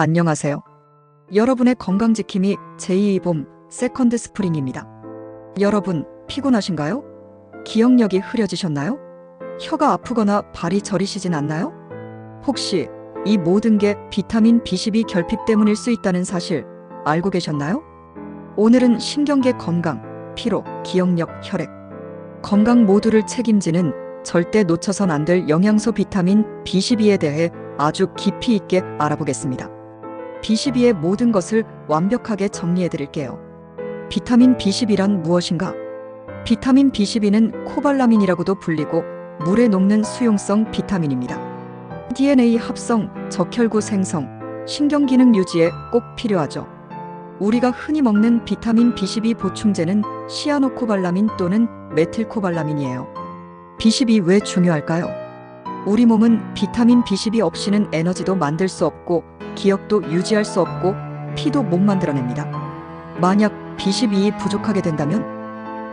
안녕하세요. 여러분의 건강 지킴이 제2의 봄 세컨드 스프링입니다. 여러분, 피곤하신가요? 기억력이 흐려지셨나요? 혀가 아프거나 발이 저리시진 않나요? 혹시 이 모든 게 비타민 B12 결핍 때문일 수 있다는 사실 알고 계셨나요? 오늘은 신경계 건강, 피로, 기억력, 혈액, 건강 모두를 책임지는 절대 놓쳐선 안 될 영양소 비타민 B12에 대해 아주 깊이 있게 알아보겠습니다. B12의 모든 것을 완벽하게 정리해 드릴게요. 비타민 B12란 무엇인가? 비타민 B12는 코발라민이라고도 불리고 물에 녹는 수용성 비타민입니다. DNA 합성, 적혈구 생성, 신경기능 유지에 꼭 필요하죠. 우리가 흔히 먹는 비타민 B12 보충제는 시아노코발라민 또는 메틸코발라민이에요. B12 왜 중요할까요? 우리 몸은 비타민 B12 없이는 에너지도 만들 수 없고 기억도 유지할 수 없고 피도 못 만들어냅니다. 만약 B12이 부족하게 된다면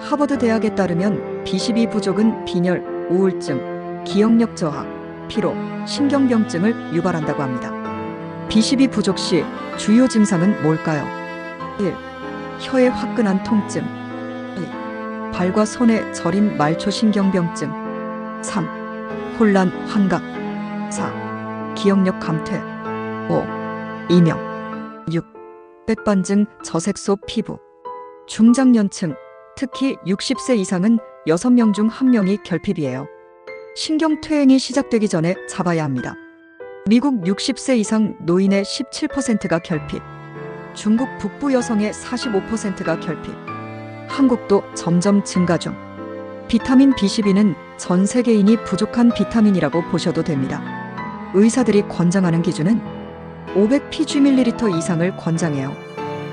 하버드 대학에 따르면 B12 부족은 빈혈, 우울증, 기억력 저하, 피로, 신경병증을 유발한다고 합니다. B12 부족 시 주요 증상은 뭘까요? 1. 혀의 화끈한 통증 2. 발과 손의 저린 말초신경병증 3. 혼란, 환각 4. 기억력 감퇴 5. 이명 6. 백반증, 저색소 피부 중장년층, 특히 60세 이상은 6명 중 1명이 결핍이에요. 신경퇴행이 시작되기 전에 잡아야 합니다. 미국 60세 이상 노인의 17%가 결핍, 중국 북부 여성의 45%가 결핍, 한국도 점점 증가 중. 비타민 B12는 전 세계인이 부족한 비타민이라고 보셔도 됩니다. 의사들이 권장하는 기준은 500pg/ml 이상을 권장해요.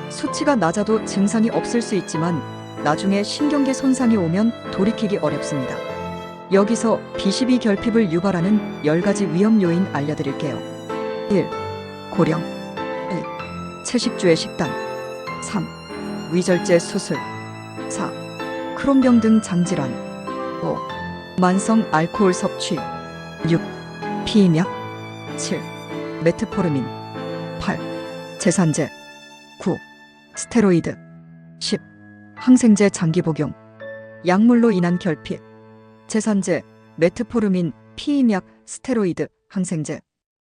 수치가 낮아도 증상이 없을 수 있지만 나중에 신경계 손상이 오면 돌이키기 어렵습니다. 여기서 B12 결핍을 유발하는 10가지 위험 요인 알려드릴게요. 1. 고령 2. 채식주의 식단 3. 위절제 수술 4. 크론병 등 장질환 5. 만성 알코올 섭취 6. 피임약 7. 메트포르민 8. 제산제 9. 스테로이드 10. 항생제 장기 복용 약물로 인한 결핍 제산제, 메트포르민, 피임약, 스테로이드, 항생제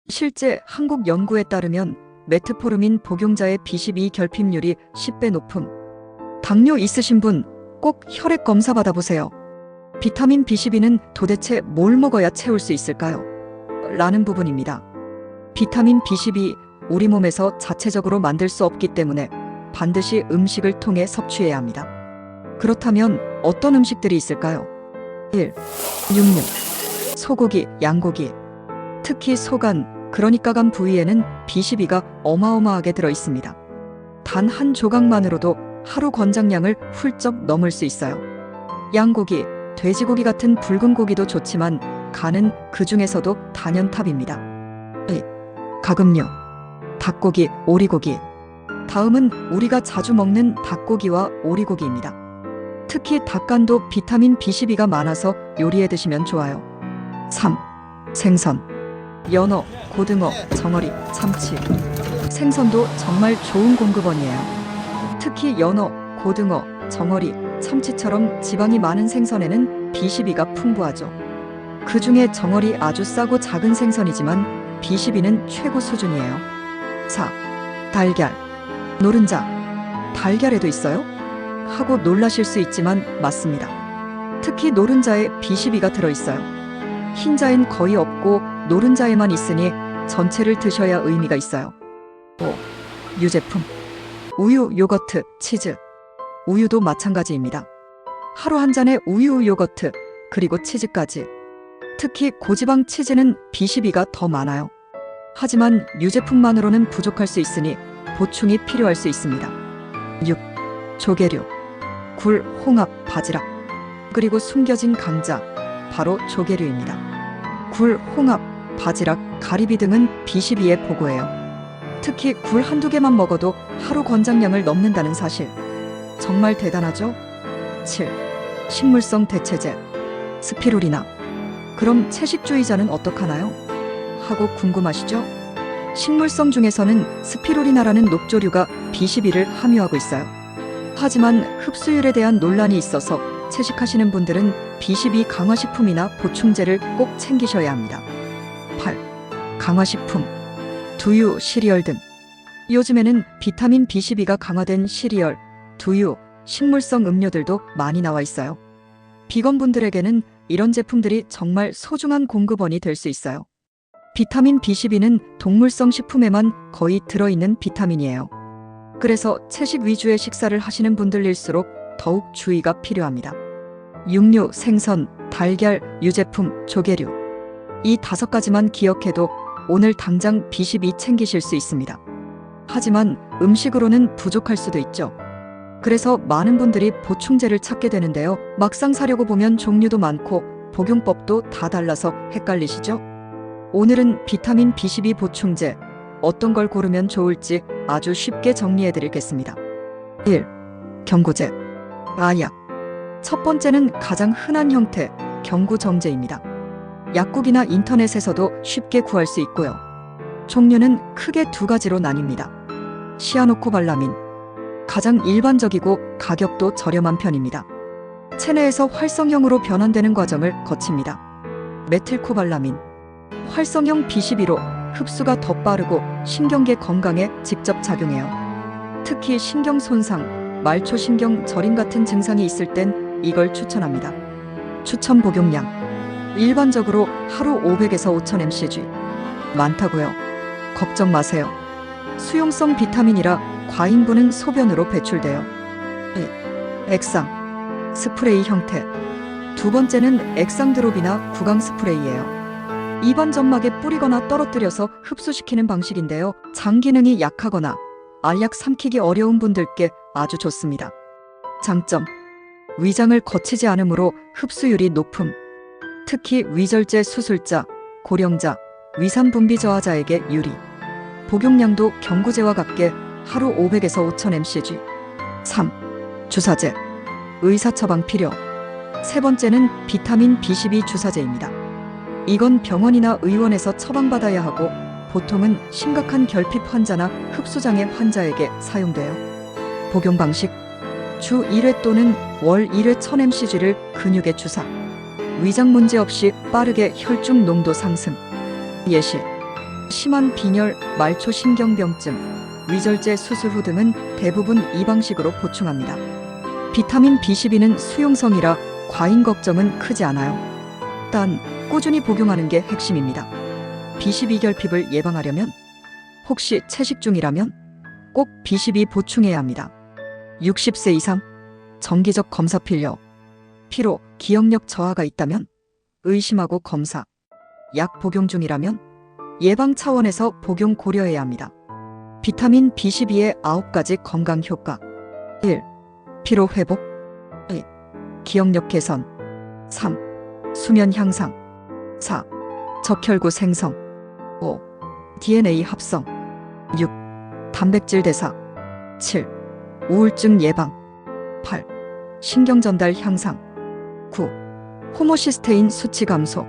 실제 한국 연구에 따르면 메트포르민 복용자의 B12 결핍률이 10배 높음 당뇨 있으신 분 꼭 혈액 검사 받아보세요. 비타민 B12는 도대체 뭘 먹어야 채울 수 있을까요? 라는 부분입니다. 비타민 B12 우리 몸에서 자체적으로 만들 수 없기 때문에 반드시 음식을 통해 섭취해야 합니다. 그렇다면 어떤 음식들이 있을까요? 1. 육류 소고기, 양고기 특히 소간, 그러니까 간 부위에는 B12가 어마어마하게 들어 있습니다. 단 한 조각만으로도 하루 권장량을 훌쩍 넘을 수 있어요. 양고기, 돼지고기 같은 붉은 고기도 좋지만 간은 그 중에서도 단연탑입니다. 2. 가금류 닭고기, 오리고기 다음은 우리가 자주 먹는 닭고기와 오리고기입니다. 특히 닭간도 비타민 B12가 많아서 요리해 드시면 좋아요. 3. 생선 연어, 고등어, 정어리, 참치 생선도 정말 좋은 공급원이에요. 특히 연어, 고등어, 정어리, 참치처럼 지방이 많은 생선에는 B12가 풍부하죠. 그 중에 정어리 아주 싸고 작은 생선이지만 B12는 최고 수준이에요. 4. 달걀 노른자 달걀에도 있어요? 하고 놀라실 수 있지만 맞습니다. 특히 노른자에 B12가 들어있어요. 흰자엔 거의 없고 노른자에만 있으니 전체를 드셔야 의미가 있어요. 5. 유제품 우유, 요거트, 치즈 우유도 마찬가지입니다. 하루 한 잔에 우유, 요거트 그리고 치즈까지 특히 고지방 치즈는 B12가 더 많아요. 하지만 유제품만으로는 부족할 수 있으니 보충이 필요할 수 있습니다. 6. 조개류 굴, 홍합, 바지락 그리고 숨겨진 강자 바로 조개류입니다. 굴, 홍합, 바지락, 가리비 등은 B12의 보고예요. 특히 굴 한두 개만 먹어도 하루 권장량을 넘는다는 사실 정말 대단하죠? 7. 식물성 대체제 스피루리나 그럼 채식주의자는 어떡하나요? 하고 궁금하시죠? 식물성 중에서는 스피루리나라는 녹조류가 B12를 함유하고 있어요. 하지만 흡수율에 대한 논란이 있어서 채식하시는 분들은 B12 강화식품이나 보충제를 꼭 챙기셔야 합니다. 8. 강화식품 두유, 시리얼 등 요즘에는 비타민 B12가 강화된 시리얼, 두유, 식물성 음료들도 많이 나와 있어요. 비건분들에게는 이런 제품들이 정말 소중한 공급원이 될 수 있어요. 비타민 B12는 동물성 식품에만 거의 들어있는 비타민이에요. 그래서 채식 위주의 식사를 하시는 분들일수록 더욱 주의가 필요합니다. 육류, 생선, 달걀, 유제품, 조개류. 이 다섯 가지만 기억해도 오늘 당장 B12 챙기실 수 있습니다. 하지만 음식으로는 부족할 수도 있죠. 그래서 많은 분들이 보충제를 찾게 되는데요. 막상 사려고 보면 종류도 많고 복용법도 다 달라서 헷갈리시죠? 오늘은 비타민 B12 보충제 어떤 걸 고르면 좋을지 아주 쉽게 정리해 드리겠습니다. 1. 경구제 아약 첫 번째는 가장 흔한 형태 경구정제입니다. 약국이나 인터넷에서도 쉽게 구할 수 있고요. 종류는 크게 두 가지로 나뉩니다. 시아노코발라민 가장 일반적이고 가격도 저렴한 편입니다. 체내에서 활성형으로 변환되는 과정을 거칩니다. 메틸코발라민 활성형 B12로 흡수가 더 빠르고 신경계 건강에 직접 작용해요. 특히 신경 손상, 말초 신경 저림 같은 증상이 있을 땐 이걸 추천합니다. 추천 복용량 일반적으로 하루 500에서 5000mcg 많다고요. 걱정 마세요. 수용성 비타민이라 과잉분은 소변으로 배출돼요. 이, 액상 스프레이 형태 두 번째는 액상 드롭이나 구강 스프레이예요. 입안 점막에 뿌리거나 떨어뜨려서 흡수시키는 방식인데요. 장 기능이 약하거나 알약 삼키기 어려운 분들께 아주 좋습니다. 장점 위장을 거치지 않으므로 흡수율이 높음. 특히 위절제 수술자, 고령자, 위산 분비 저하자에게 유리. 복용량도 경구제와 같게 하루 500에서 5000mcg. 3. 주사제. 의사 처방 필요. 세 번째는 비타민 B12 주사제입니다. 이건 병원이나 의원에서 처방받아야 하고 보통은 심각한 결핍 환자나 흡수장애 환자에게 사용돼요. 복용 방식 주 1회 또는 월 1회 1000mcg를 근육에 주사. 위장 문제 없이 빠르게 혈중 농도 상승. 예시. 심한 빈혈, 말초 신경병증, 위절제 수술 후 등은 대부분 이 방식으로 보충합니다. 비타민 B12는 수용성이라 과잉 걱정은 크지 않아요. 단 꾸준히 복용하는 게 핵심입니다. B12 결핍을 예방하려면 혹시 채식 중이라면 꼭 B12 보충해야 합니다. 60세 이상 정기적 검사 필요 피로, 기억력 저하가 있다면 의심하고 검사 약 복용 중이라면 예방 차원에서 복용 고려해야 합니다. 비타민 B12의 9가지 건강 효과 1. 피로 회복 2. 기억력 개선 3. 수면 향상 4. 적혈구 생성 5. DNA 합성 6. 단백질 대사 7. 우울증 예방 8. 신경 전달 향상 9. 호모시스테인 수치 감소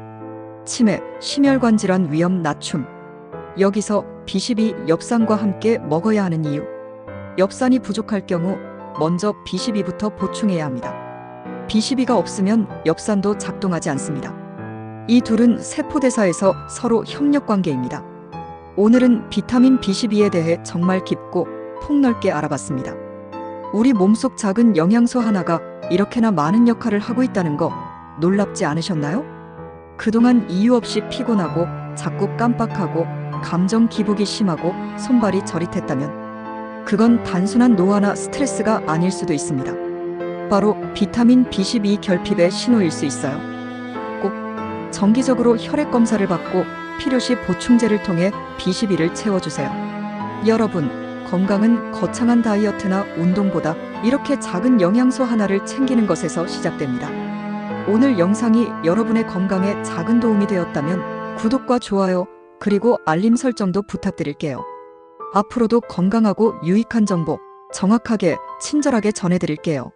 치매, 심혈관 질환 위험 낮춤 여기서 B12 엽산과 함께 먹어야 하는 이유 엽산이 부족할 경우 먼저 B12부터 보충해야 합니다. B12가 없으면 엽산도 작동하지 않습니다. 이 둘은 세포대사에서 서로 협력 관계입니다. 오늘은 비타민 B12에 대해 정말 깊고 폭넓게 알아봤습니다. 우리 몸속 작은 영양소 하나가 이렇게나 많은 역할을 하고 있다는 거 놀랍지 않으셨나요? 그동안 이유 없이 피곤하고 자꾸 깜빡하고 감정 기복이 심하고 손발이 저릿했다면 그건 단순한 노화나 스트레스가 아닐 수도 있습니다. 바로 비타민 B12 결핍의 신호일 수 있어요. 꼭 정기적으로 혈액 검사를 받고 필요시 보충제를 통해 B12를 채워주세요. 여러분, 건강은 거창한 다이어트나 운동보다 이렇게 작은 영양소 하나를 챙기는 것에서 시작됩니다. 오늘 영상이 여러분의 건강에 작은 도움이 되었다면 구독과 좋아요, 그리고 알림 설정도 부탁드릴게요. 앞으로도 건강하고 유익한 정보 정확하게, 친절하게 전해드릴게요.